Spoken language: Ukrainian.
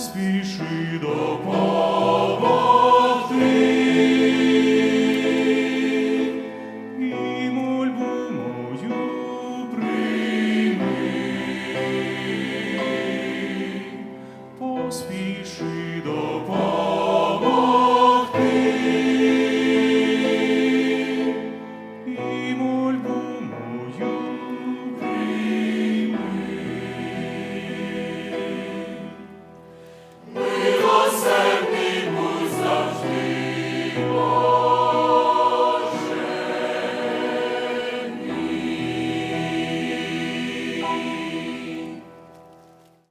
спіши до пам'яті.